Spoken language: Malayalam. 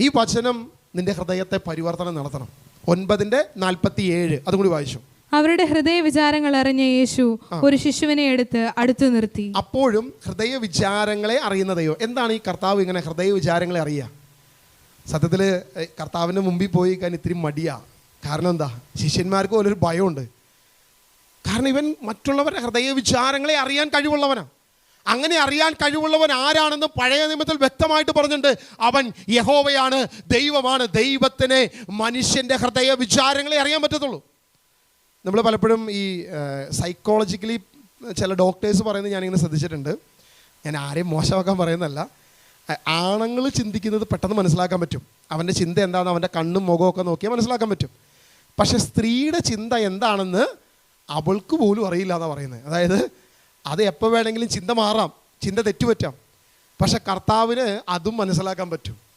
ഈ വചനം നിന്റെ ഹൃദയത്തെ പരിവർത്തനം നടത്തണം. ഒൻപതിന്റെ നാൽപ്പത്തി ഏഴ് അതും കൂടി വായിച്ചു. അവരുടെ ഹൃദയ വിചാരങ്ങൾ അറിഞ്ഞ യേശു ഒരു ശിശുവിനെ എടുത്ത് അടുത്തു നിർത്തി. അപ്പോഴും ഹൃദയ വിചാരങ്ങളെ അറിയുന്നതയോ എന്താണ് ഈ കർത്താവ് ഇങ്ങനെ ഹൃദയ വിചാരങ്ങളെ അറിയുക സത്യത്തിൽ കർത്താവിന്റെ മുമ്പിൽ പോയി കഴിഞ്ഞാൽ ഇത്തിരി മടിയാ. കാരണം എന്താ? ശിഷ്യന്മാർക്ക് പോലൊരു ഭയമുണ്ട്. കാരണം ഇവൻ മറ്റുള്ളവരുടെ ഹൃദയ വിചാരങ്ങളെ അറിയാൻ കഴിവുള്ളവനാണ് അങ്ങനെ അറിയാൻ കഴിവുള്ളവൻ ആരാണെന്ന് പഴയ നിയമത്തിൽ വ്യക്തമായിട്ട് പറഞ്ഞിട്ടുണ്ട്. അവൻ യഹോവയാണ് ദൈവമാണ്. ദൈവത്തിനെ മനുഷ്യന്റെ ഹൃദയ വിചാരങ്ങളെ അറിയാൻ പറ്റത്തുള്ളൂ. നമ്മൾ പലപ്പോഴും ഈ സൈക്കോളജിക്കലി ചില ഡോക്ടേഴ്സ് പറയുന്നത് ഞാനിങ്ങനെ ശ്രദ്ധിച്ചിട്ടുണ്ട്. ഞാൻ ആരെയും മോശമാക്കാൻ പറയുന്നതല്ല. ആണുങ്ങൾ ചിന്തിക്കുന്നത് പെട്ടെന്ന് മനസ്സിലാക്കാൻ പറ്റും. അവന്റെ ചിന്ത എന്താണെന്ന് അവന്റെ കണ്ണും മുഖമൊക്കെ നോക്കിയാൽ മനസ്സിലാക്കാൻ പറ്റും. പക്ഷേ സ്ത്രീയുടെ ചിന്ത എന്താണെന്ന് അവൾക്ക് പോലും അറിയില്ല എന്നാണ് പറയുന്നത്. അതായത് അത് എപ്പോൾ വേണമെങ്കിലും ചിന്ത മാറാം ചിന്ത തെറ്റുപറ്റാം. പക്ഷെ കർത്താവിന് അതും മനസ്സിലാക്കാൻ പറ്റും.